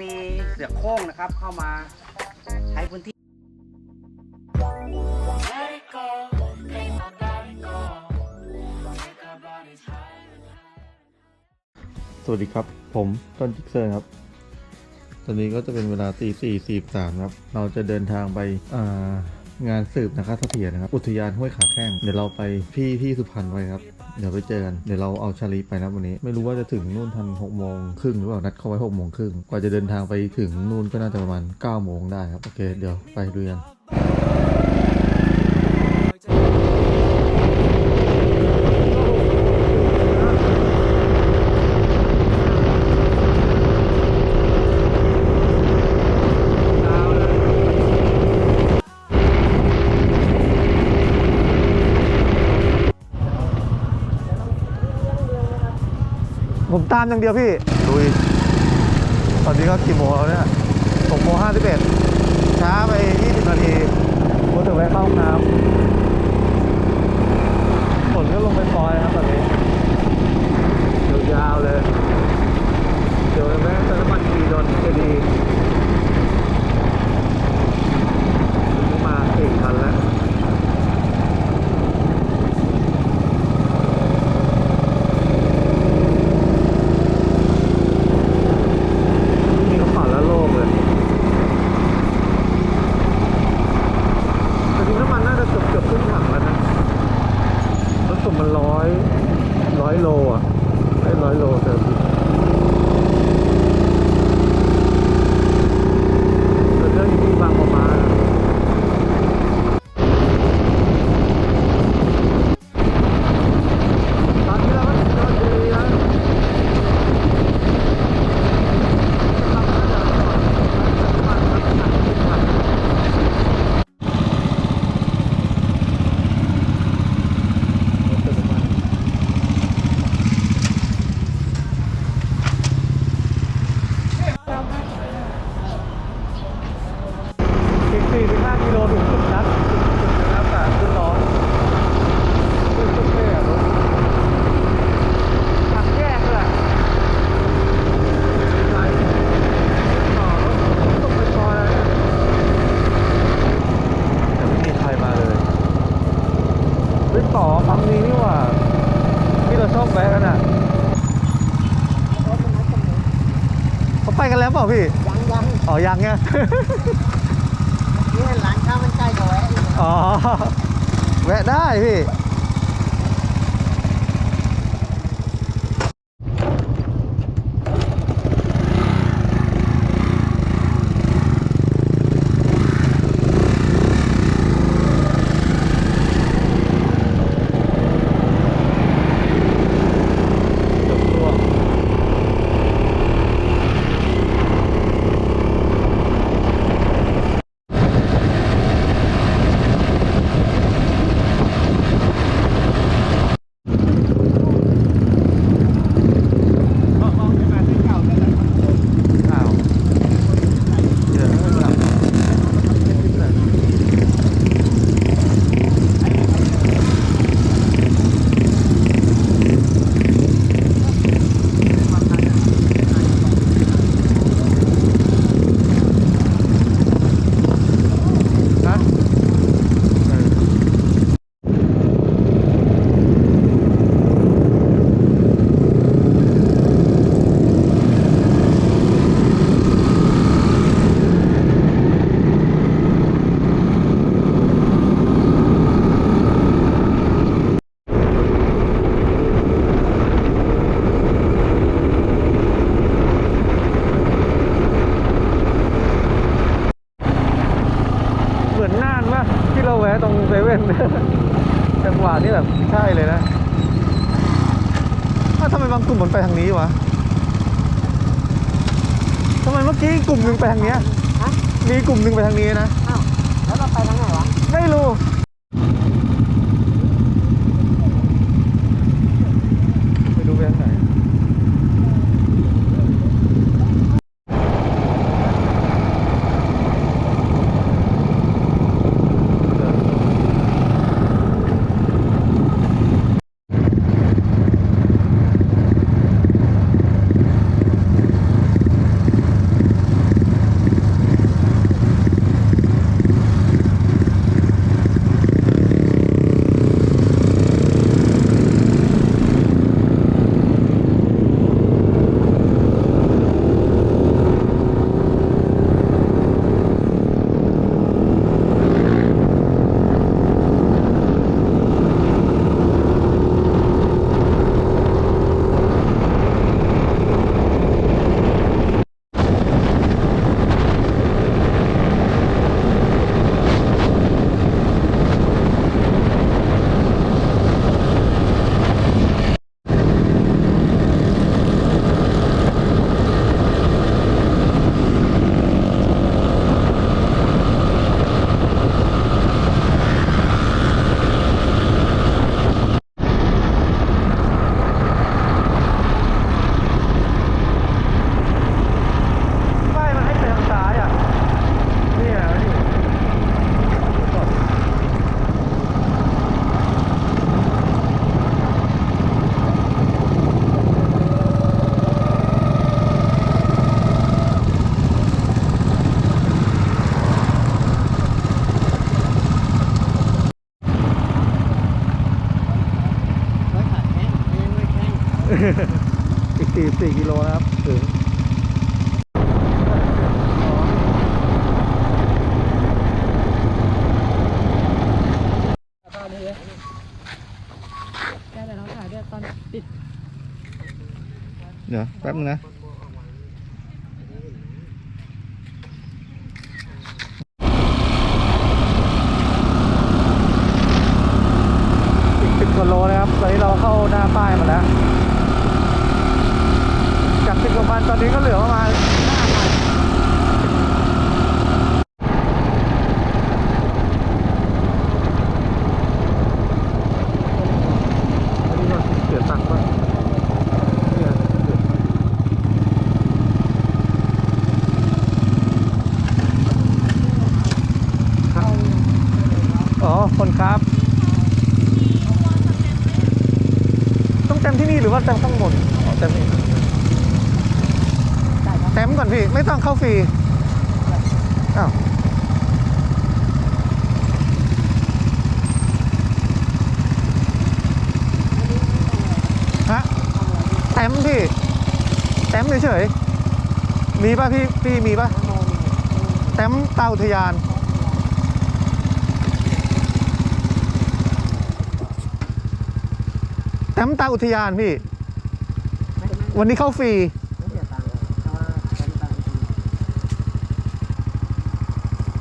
มีเสือโคร่งนะครับ เข้ามาใช้พื้นที่สวัสดีครับ ผมต้นจิกเซอร์ครับ ตอนนี้ก็จะเป็นเวลาตีสี่สี่สามครับ เราจะเดินทางไปงานสืบนะครับเสถียรนะครับ อุทยานห้วยขาแข้ง เดี๋ยวเราไปที่ที่สุพรรณไว้ครับ เดี๋ยวไปเจอกัน เดี๋ยวเราเอาชาลีไปนะวันนี้ ไม่รู้ว่าจะถึงนู่นทันหกโมงครึ่งหรือเปล่า นัดเขาไว้หกโมงครึ่ง กว่าจะเดินทางไปถึงนู่นก็น่าจะประมาณเก้าโมงได้ครับ โอเค เดี๋ยวไปดูกัน อย่างเดียวพี่ลุยตอนนี้ก็กี่โมงแล้วเนี่ยหกโมงห้าสิบเอ็ดช้าไปยี่สิบนาทีก็ถึงแวะเข้าห้องน้ำฝนก็ลงไปปลอยครับแบบนี้ยาวๆเลย เดี๋ยวแวะเติมน้ำมันดีดนจะดีมาสี่คันแล้ว นี่เขาผ่านแล้วโล่งเลยแต่จริงน้ำมันน่าจะเกือบเกือบครึ่งถังแล้วนะรถผมมันร้อยร้อยโลอะได้ร้อยโลเติมเดินเรื่องอยู่ที่บางประมาณตอนนี้เราก็เดินดีนะ อีก4-5กิโลถึงจุดนัดจุดจุดนะครับแต่ขึ้นร้อนขึ้นขึ้นเท่อะรถหักแยกเลยอะไหนต่อรถต้องไปซอยอะไรเนี่ยแต่ไม่มีใครมาเลยเฮ้ยต่อปั๊มนี้นี่หว่า ที่เราชอบแวะกันอะเขาไปกันแล้วเปล่าพี่ ยังยัง อ๋อ ยังไง นี่ร้านข้าวมันไก่ก็แวะอ๋อ แวะได้พี่ จบตัว อ้าวเดี๋ยวให้หลับนะเออ เหมือนน่านปะที่เราแวะตรงเซเว่น จังหวะนี่แบบใช่เลยนะอ้าวทำ ไมบางกลุ่มมันไปทางนี้วะทำไมเมื่อกี้กลุ่มหนึ่งไปทางเนี้ย ฮะมีกลุ่มหนึ่งไปทางนี้นะ อ้าวแล้วเราไปทางไหนวะ ไม่รู้ เดี๋ยวแป๊บนึงนะ อีกสิบกว่าโลนะครับ ตอนนี้เราเข้าหน้าป้ายมาแล้ว จากสิบกว่าพันตอนนี้ก็เหลือประมาณห้าพันเสียตังค์ป่ะเนี่ยเสียตังค์ครับอ๋อ คนครับ ต้องเต็มที่นี่หรือว่าเต็มข้างบนอ๋อเต็มนี่เต็มก่อนพี่ ไม่ต้องเข้าฟรีอ้าวฮะเต็มพี่เต็มเฉยๆมีป่ะพี่พี่มีป่ะเต็มเตาอุทยานแต้มตาอุทยานพี่ วันนี้เข้าฟรี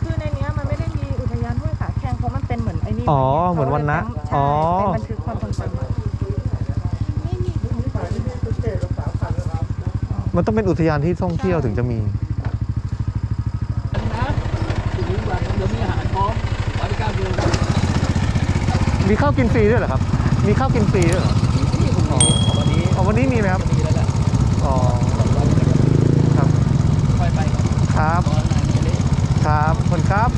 คือในเนี้ยมันไม่ได้มีอุทยานห้วยขาแข้งเพราะมันเป็นเหมื อนไอ้นี่อ๋อเหมือนวันนะใช่อ๋อ เป็นบันทึกความทรงจำมันต้องเป็นอุทยานที่ท่องเที่ยวถึงจะมีถึงวันเดี๋ยวมีอาหารพร้อมบริการเดียวมีข้าวกินฟรีด้วยเหรอครับ มีข้าวกินฟรีด้วยเหรอที่ผมมีวันนี้อ๋อวันนี้มีไหมครับมีแล้วแหละอ๋อ ครับค่อยไปครับครับตอนไหนจะได้ครับขอบคนครับ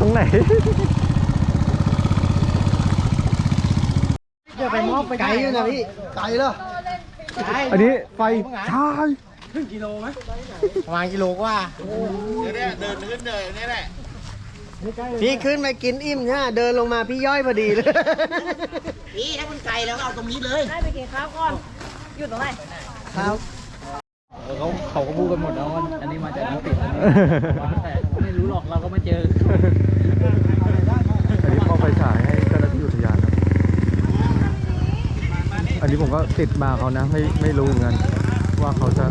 ตรงไหน เดี๋ยวไปมอบไปไกลอยู่นะพี่ ไกลเหรอไกลอันนี้ไฟใช่ครึ่งกิโลไหมประมาณกิโลกว่าพี่ขึ้นไปกินอิ่มเนี่ยเดินลงมาพี่ย่อยพอดีเลย พี่ถ้ามันไกลแล้วเอาตรงนี้เลยได้ไปกินข้าวก่อน อยู่ตรงไหนครับเขาเขาก็พูดกันหมดแล้วว่าอันนี้มาจากน้ำปิดอันนี้แต่ไม่รู้หรอกเราก็มาเจออันนี้มอบไฟ ฉายให้เจ้าหน้าที่อุทยานครับ อันนี้ผมก็ติดมาเขานะ ไม่ไม่รู้เหมือนกันว่าเขาจะ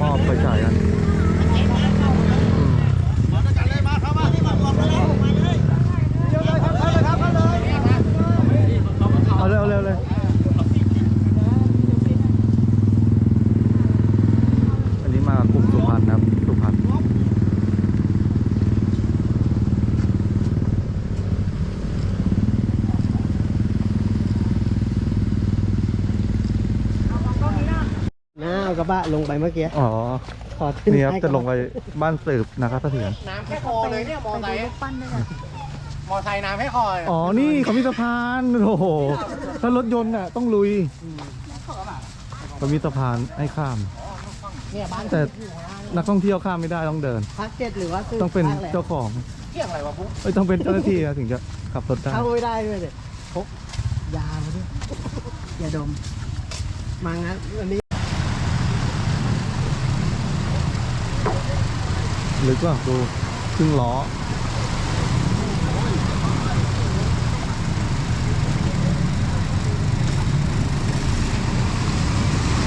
มอบไฟฉายกันอืมเอาเลยเอาเลยเอาเลย อันนี้มากลุ่มสุพรรณนะครับ สุพรรณ น้าเอากระบะลงไปเมื่อกี้อ๋อขอขึ้นนี่ครับให้จะลงไปบ้านสืบนะครับเสถียรน้ำแค่คอเลยเนี่ยมอไซค์รูปปั้นด้วยกันมอไซค์น้ำแค่คอเลยอ๋อนี่เขามีสะพานโอ้โหถ้ารถยนต์น่ะต้องลุยเขามีสะพานให้ข้ามเนี่ยบ้านแต่นักท่องเที่ยวข้ามไม่ได้ต้องเดินพักเจ็ดหรือว่าซื้ต้องเป็นพักแหละเจ้าของเที่ยงอะไรวะปุ๊บเอ้ยต้องเป็นเจ้าหน้าที่นะถึงจะขับรถได้เข้าไม่ได้ด้วยเด็พกยามาด้วยอย่าดมมางั้นวันนี้ หรือก็ดูครึ่งล้อ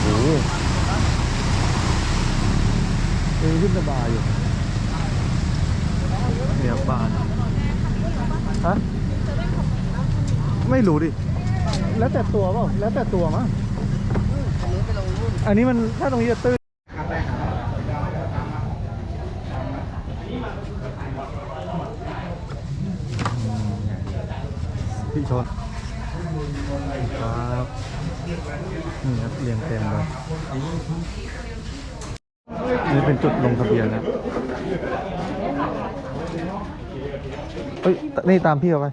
โอ้โหเออขึ้นสบายอยู่เนี่ยบ้านฮะไม่รู้ดิ แล้วแต่ตัวเปล่าแล้วแต่ตัวมั้งอันนี้มันถ้าตรงนี้จะตื้น ชนครับนี่ครับเรียงเต็มเลยนี่เป็นจุดลงทะเบียนนะเฮ้ย นี่ตามพี่เอาไป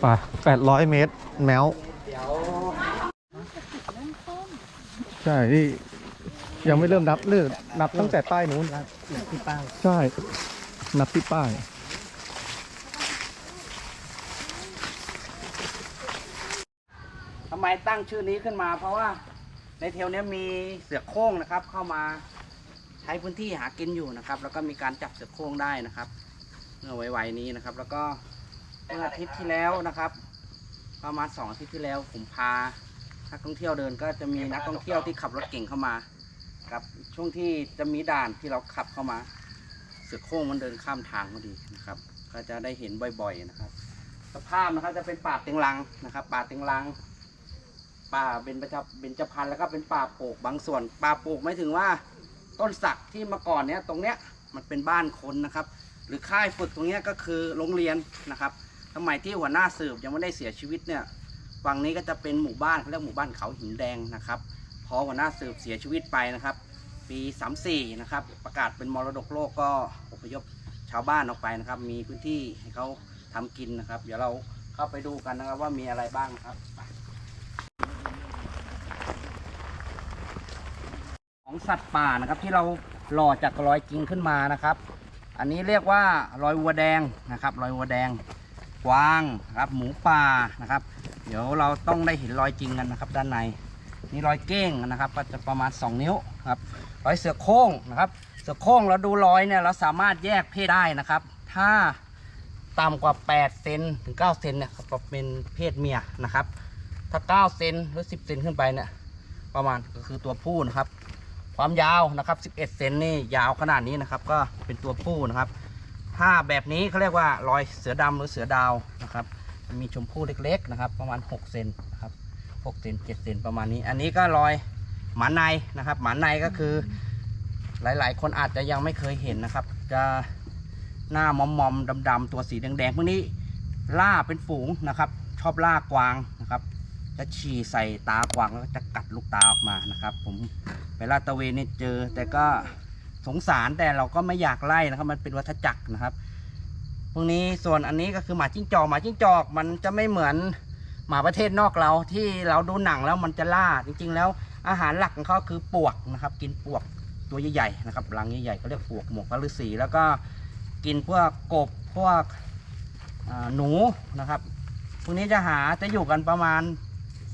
ไปแปดร้อยเมตร แมวใช่นี่ยังไม่เริ่มนับเลือกนับตั้งแต่ป้ายนู้นที่ป้าย ใช่ นับที่ป้าย ทำ ไมตั้งชื่อนี้ขึ้นมา เพราะว่าในเทลนี้มีเสือโคร่งนะครับ เข้ามาใช้พื้นที่หากินอยู่นะครับ แล้วก็มีการจับเสือโคร่งได้นะครับเมื่อไวๆนี้นะครับ แล้วก็เมื่ออาทิตย์ที่แล้วนะครับ ประมาณสองอาทิตย์ที่แล้วผมพานักท่องเที่ยวเดินก็จะมีนักท่องเที่ยวที่ขับรถเก่งเข้ามาครับช่วงที่จะมีด่านที่เราขับเข้ามาเสือโคร่งมันเดินข้ามทางพอดีนะครับ ก็จะได้เห็นบ่อย ๆนะครับ สภาพนะครับจะเป็นป่าเต็งรังนะครับ ป่าเต็งรัง ป่าเป็นประจับเป็นจพันธุ์แล้วก็เป็นป่าปลูกบางส่วน ป่าปลูกไม่ถึงว่า ต้นสักที่มาก่อนเนี้ยตรงเนี้ยมันเป็นบ้านคนนะครับ หรือค่ายฝึกตรงเนี้ยก็คือโรงเรียนนะครับสมัยที่หัวหน้าสืบยังไม่ได้เสียชีวิตเนี่ยฝั่งนี้ก็จะเป็นหมู่บ้านเขาเรียกหมู่บ้านเขาหินแดงนะครับพอหัวหน้าสืบเสียชีวิตไปนะครับ ปี 34 นะครับ ประกาศเป็นมรดกโลกก็อพยพชาวบ้านออกไปนะครับ มีพื้นที่ให้เขาทำกินนะครับ เดี๋ยวเราเข้าไปดูกันนะครับว่ามีอะไรบ้างครับไป ของสัตว์ป่านะครับที่เราหล่อจากรอยจริงขึ้นมานะครับ อันนี้เรียกว่ารอยวัวแดงนะครับ รอยวัวแดงกวางนะครับ หมูป่านะครับ เดี๋ยวเราต้องได้เห็นรอยจริงกันนะครับ ด้านในนี่รอยเก้งนะครับ ก็จะประมาณ 2 นิ้วครับรอยเสือโคร่งนะครับ เสือโคร่งเราดูรอยเนี่ยเราสามารถแยกเพศได้นะครับ ถ้าต่ำกว่า 8 เซนถึง 9 เซนเนี่ยก็เป็นเพศเมียนะครับ ถ้า 9 เซนหรือ 10 เซนขึ้นไปเนี่ยประมาณก็คือตัวผู้นะครับ ความยาวนะครับ 11 เซนนี่ยาวขนาดนี้นะครับ ก็เป็นตัวผู้นะครับ ถ้าแบบนี้เขาเรียกว่ารอยเสือดำหรือเสือดาวนะครับมีชมพู่เล็กๆนะครับ ประมาณ 6 เซนนะครับ6เซน7เซนประมาณนี้ อันนี้ก็รอยหมาในนะครับ หมาในก็คือ หลายๆ คนอาจจะยังไม่เคยเห็นนะครับ จะหน้ามอมๆดำๆตัวสีแดงๆพวกนี้ล่าเป็นฝูงนะครับ ชอบล่ากวางนะครับ จะฉี่ใส่ตากวางแล้วจะ กัดลูกตาออกมานะครับ ผมไปลาดตระเวนเนี่ยเจอ แต่ก็สงสารแต่เราก็ไม่อยากไล่นะครับ มันเป็นวัฏจักรนะครับพวกนี้ส่วนอันนี้ก็คือหมาจิ้งจอกหมาจิ้งจอกมันจะไม่เหมือนหมาประเทศนอกเราที่เราดูหนังแล้วมันจะล่าจริง ๆ แล้วอาหารหลักของเขาคือปวกนะครับ กินปวกตัวใหญ่ๆนะครับรังใหญ่ๆเขาเรียกปวกหมวกพระฤาษีแล้วก็กินพวกกบพวกอ่าหนูนะครับพวกนี้จะหาจะอยู่กันประมาณ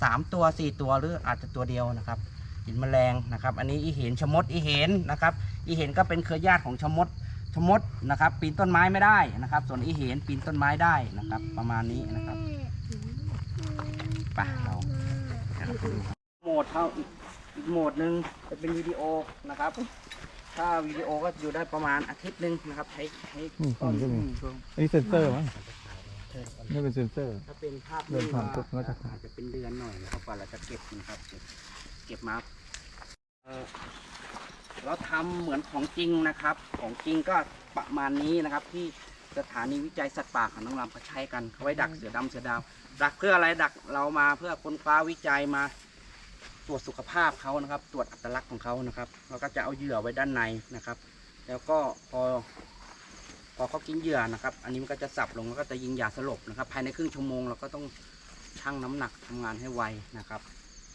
สามตัวสี่ตัวหรืออาจจะตัวเดียวนะครับหินแมลงนะครับ อันนี้อีเห็นชะมดอีเห็นนะครับ อีเห็นก็เป็นเครือญาติของชะมดชะมดนะครับ ปีนต้นไม้ไม่ได้นะครับ ส่วนอีเห็นปีนต้นไม้ได้นะครับ ประมาณนี้นะครับไปเราโหมดเท่าอีกอีกโหมดหนึ่งจะเป็นวิดีโอนะครับ ถ้าวิดีโอก็อยู่ได้ประมาณอาทิตย์หนึ่งนะครับ ใช้ใช้อืมผมก็มีอันนี้เซนเซอร์มั้ง นี่เป็นเซนเซอร์ ถ้าเป็นภาพเดินผ่านปุ๊บก็จะอาจจะเป็นเดือนหน่อยนะครับกว่าเราจะเก็บนะครับ เก็บเก็บมาเอ่อเราทำเหมือนของจริงนะครับ ของจริงก็ประมาณนี้นะครับ ที่สถานีวิจัยสัตว์ป่าของน้องลำก็ใช้กันเขาไว้ดักเสือดำเสือดาวดักเพื่ออะไรดักเรามาเพื่อค้นคว้าวิจัยมาตรวจสุขภาพเขานะครับ ตรวจอัตลักษณ์ของเขานะครับเราก็จะเอาเหยื่อไว้ด้านในนะครับ แล้วก็พอพ อเขากินเหยื่อนะครับ อันนี้มันก็จะสับลงแล้วก็จะยิงยาสลบนะครับ ภายในครึ่งชั่วโมงเราก็ต้องชั่งน้ำหนักทำงานให้ไวนะครับ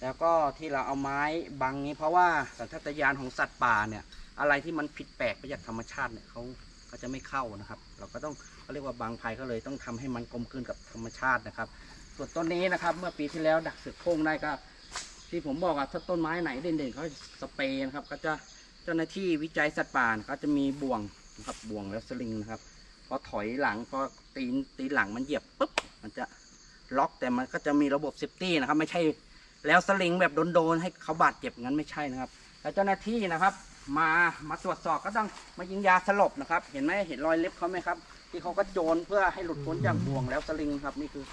แล้วก็ที่เราเอาไม้บังนี้เพราะว่าสัญชาตญาณของสัตว์ป่าเนี่ย อะไรที่มันผิดแปลกไปจากธรรมชาติเนี่ยเขาเขาจะไม่เข้านะครับ เราก็ต้องเขาเรียกว่าบางภัยก็เลยต้องทำให้มันกลมกลืนกับธรรมชาตินะครับ ส่วนต้นนี้นะครับ เมื่อปีที่แล้วดักเสือโคร่งได้ก็ ที่ผมบอกอะถ้าต้นไม้ไหนเด่นๆเขาสเปรย์นะครับ ก็จะเจ้าหน้าที่วิจัยสัตว์ป่าเขาจะมีบ่วง นะครับบ่วงแล้วสลิงนะครับพอถอยหลังพอตีนตีนหลังมันเหยียบปุ๊บมันจะล็อกแต่มันก็จะมีระบบเซฟตี้นะครับ ไม่ใช่แล้วสลิงแบบโดนๆให้เขาบาดเจ็บงั้นไม่ใช่นะครับ แล้วเจ้าหน้าที่นะครับ มามาตรวจสอบก็ต้องมายิงยาสลบนะครับ เห็นไหมเห็นรอยเล็บเขาไหมครับ ที่เขาก็โจรเพื่อให้หลุดพ้นจากบ่วงแล้วสลิงครับนี่คือ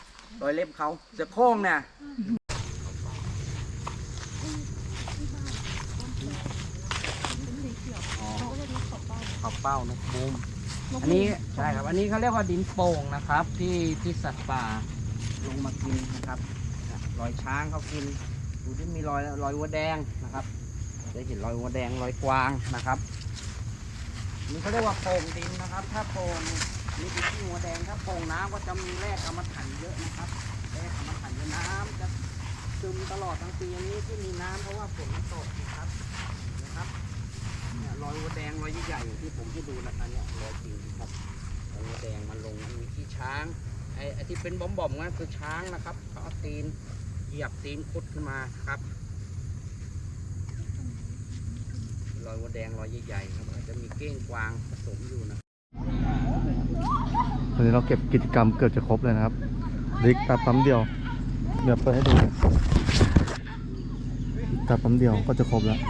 รอยเล็บเขาเสือโคร่งเนี่ย อ๋อขอบ เป้านกบูมอันนี้ใช่ครับ อันนี้เขาเรียกว่าดินโป่งนะครับ ที่ที่สัตว์ป่าลงมากินนะครับอะรอยช้างเขากินดูที่มีรอยรอยวัวแดงนะครับจะเห็นรอยวัวแดงรอยกวางนะครับอันนี่เขาเรียกว่าโป่งดินนะครับ ถ้าโป่งนี่คือที่วัวแดงถ้าโป่งน้ำก็จะมีแร่กรรมฐานเยอะนะครับแร่กรรมฐานเยอะน้ำจะซึมตลอดทั้งปีอันนี้ที่มีน้ำเพราะว่าฝนมันตกนะครับนะครับเนี่ย รอยวัวแดงรอยใหญ่ๆอย่างที่ผมให้ดูนะอันเนี้ยรอยจริงครับรอยวัวแดงมันลงมีที่ช้างไอ้ไอ้ที่เป็นบอมๆนั่นคือช้างนะครับเขาเอาตีนเหยียบตีนคุดขึ้นมาครับ รอยวัวแดงรอยใหญ่ๆครับอาจจะมีเก้งกวางผสมอยู่นะตอนนี้เราเก็บกิจกรรมเกือบจะครบเลยนะครับลิกตาปั๊มเดียวเดี๋ยวเปิดให้ดูตาปั๊มเดียวก็จะครบแล้ว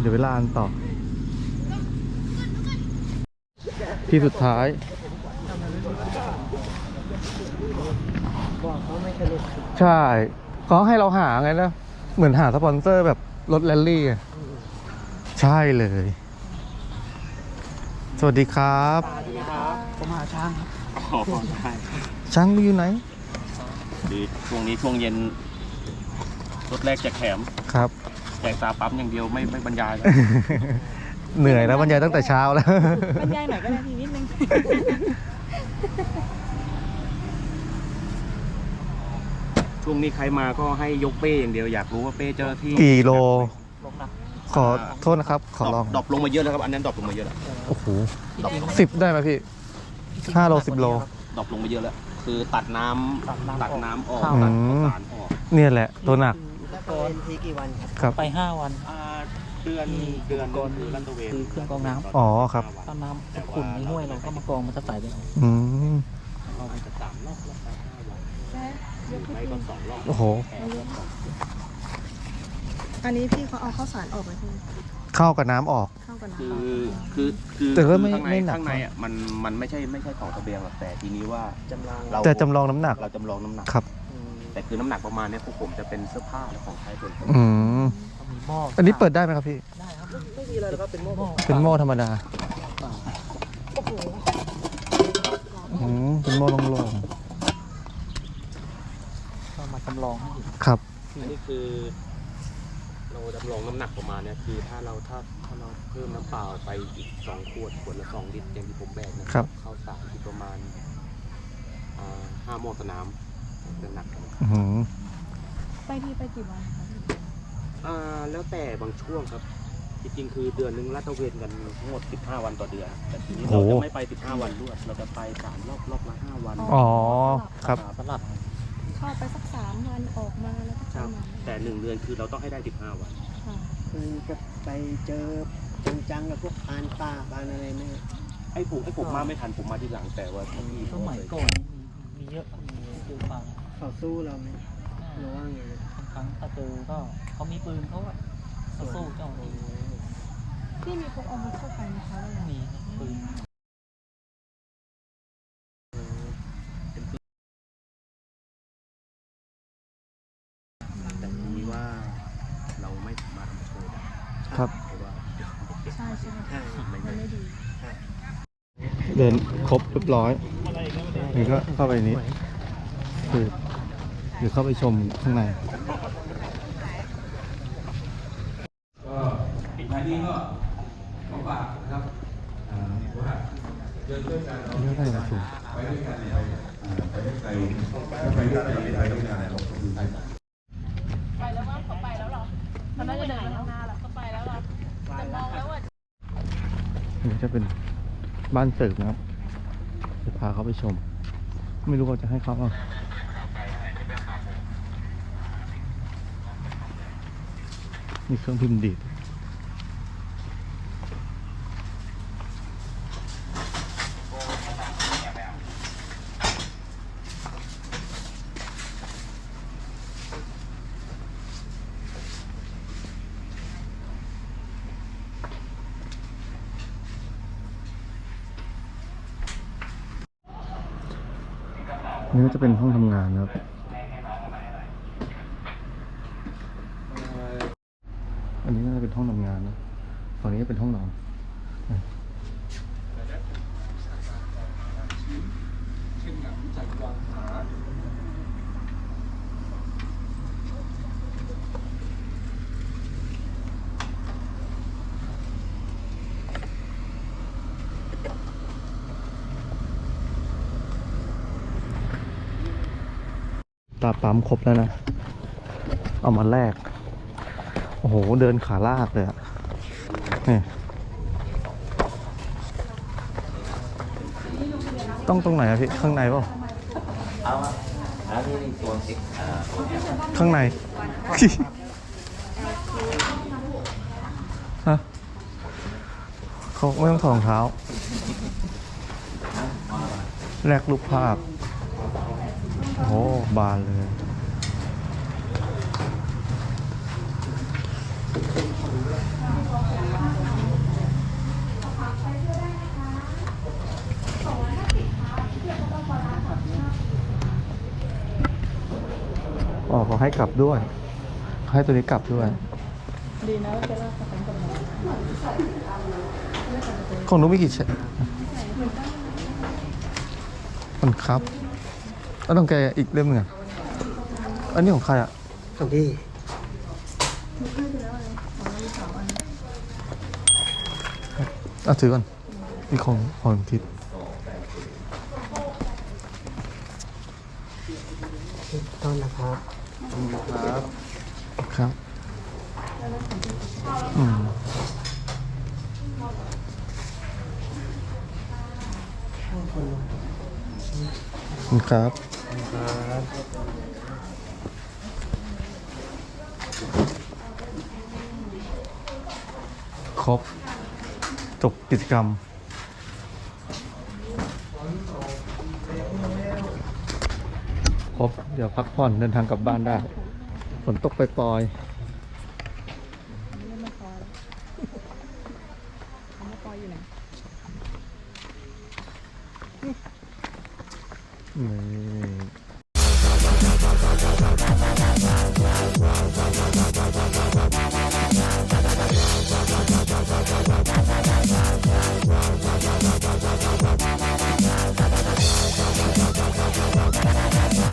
เดี๋ยวเวลาอันต่อ ที่สุดท้ายบอกเขาไม่สรุปใช่เขาให้เราหาไงนะ เหมือนหาสปอนเซอร์แบบรถแรลลี่อะใช่เลย สวัสดีครับครับผมหาช้างครับอ๋อใช่ช้างอยู่ไหนดีช่วงนี้ช่วงเย็นรถแรกแจกแถมครับ แจกตาปั๊มอย่างเดียวไม่ไม่บรรยายแล้วเหนื่อยแล้วบรรยายตั้งแต่เช้าแล้ว บรรยายหน่อยก็ได้ทีนิดนึง ช่วงนี้ใครมาก็ให้ยกเป้อย่างเดียวอยากรู้ว่าเป้เจ้าหน้าที่กี่โลลงหนักขอโทษนะครับ ขอลองดรอปลงมาเยอะแล้วครับ อันนั้นดรอปลงมาเยอะแล้วโอ้โหสิบได้ไหมพี่ห้าโลสิบโลดรอปลงมาเยอะแล้ว คือตัดน้ำตัดน้ำตัดน้ำออกอืตัดมข้าวสารออก เนี่ยแหละ ตัวหนักแล้ว ก็เป็นทีกี่วันครับครับ ไปห้าวัน อ่าเดือนเดือนก่อนคือรันตระเวนคือเครื่องกรองน้ำ อ๋อครับ ถ้าน้ำขุ่นในห้วยเราก็มากรองมันจะใสไปเอาอืมเราจะสามรอบรอบละห้าวันยกขึ้นไม่ก็สองรอบโอ้โหอันนี้พี่เขาเอาข้าวสารออกไหมพี่เข้ากับน้ำออก เข้ากันนะคือคือคือแต่ก็ไม่ข้างในไม่หนัก ข้างในอะมันมันไม่ใช่ไม่ใช่ของตะเบียงหรอกแต่ทีนี้ว่าจำลองเราแต่จำลองน้ำหนัก เราจำลองน้ำหนัก ครับอืม แต่คือน้ำหนักประมาณเนี้ยพวกผมจะเป็นเสื้อผ้าและของใช้ส่วนตัวอืมเขามีหม้ออันนี้เปิดได้ไหมครับพี่ได้ครับไม่มีอะไรแล้วก็เป็นหม้อเป็นหม้อธรรมดาอืมเป็นหม้อโล่งเรามาจำลองให้ดูๆครับ อันนี้คือ เราจำลองน้ำหนักประมาณเนี้ยคือถ้าเราถ้าถ้าเราเพิ่มน้ำเปล่าไปอีกสองขวดขวดละสองลิตรอย่างที่ผมแบกนะครับข้าวสารที่ประมาณอ่าห้าโมงสนาม จะหนักกันอื้อหือไปพี่ไปกี่วันคะพี่อ่าแล้วแต่บางช่วงครับ จริงๆ คือเดือนหนึงลาดตระเวนกันทั้งหมด 15 วันต่อเดือน แต่ทีนี้เราจะไม่ไป 15 วันรวด เราจะไปสามรอบรอบละ5วันอ๋อครับ สลับ เข้าไปสักสามวันออกมาแล้วก็ครัเข้าบมาแต่หนึ่งเดือนคือเราต้องให้ได้ 15 วัน ค่ะคือจะไปเจอจังๆกับพวกพรานป่าพรานอะไรไหมไอ้ผมไอ้ผมมาไม่ทันผมมาที่หลังแต่ว่าที่สมัยก่อนมีมีเยอะมีเยอะมาก เขาสู้เราไหมหรือว่าไงบางครั้งถ้าเจอก็เขามีปืนเขาอะก็สู้เจ้าเลยพี่มีพกอาวุธเข้าไปไหมคะว่าอย่างมีปืนแต่ทีนี้ว่าเราไม่สามารถมาโชว์ได้ครับ เพราะว่าใช่ใช่ไหมใช่มันไม่ดีเดินครบเรียบร้อยนี่ก็เข้าไปนี้คือ เดี๋ยวเข้าไปชมข้างใน ก็ปิดท้ายนี้ก็ขอฝากนะครับว่าเดินด้วยกันเราเยอไนะครูไปด้วยกันในไทยไปด้วยกันในไทยไปด้วยกันในไทยไปด้วยกันในไทยไปแล้วมั้งเขาไปแล้วหรอเขาน่าจะเดินไปข้างหน้าแล้เขาไปแล้วหรอแต่มองแล้วว่านี่จะเป็นบ้านเสริมนะครับจะพาเขาไปชม ไม่รู้ว่าจะให้เขาเอา มีเครื่องพิมพ์ดีดอันนี่ก็จะเป็นห้องทำงานนะครับ อันนี้น่าจะเป็นห้องทำงานนะฝั่งนี้เป็นห้องนอน ตาปั๊มครบแล้วนะ เอามาแลก โอ้โห เดินขาลากเลยอะนี่ต้องตรงไหนอะพี่ ข้างในเปล่าเอาอันนี้ตัวสิข้างใน ฮะเขาไม่ต้องถอดรองเท้า แลกรูปภาพ โอ้บานเลย อ๋อเขาให้กลับด้วยเขาให้ตัวนี้กลับด้วย ดีนะว่าจะเล่าสถานกับน้องของหนุ้มีกี่เชมันครับ แล้วต้องแกอีกเล่มหนึ่งอะอันนี้ของใครอะของพี่อะถือก่อนนี่ของของทิศต้นนะครับครับครับอืมขอบ ครับครบ จบกิจกรรม ครบ เดี๋ยวพักผ่อนเดินทางกลับบ้านได้ ฝนตกไปปลอยๆ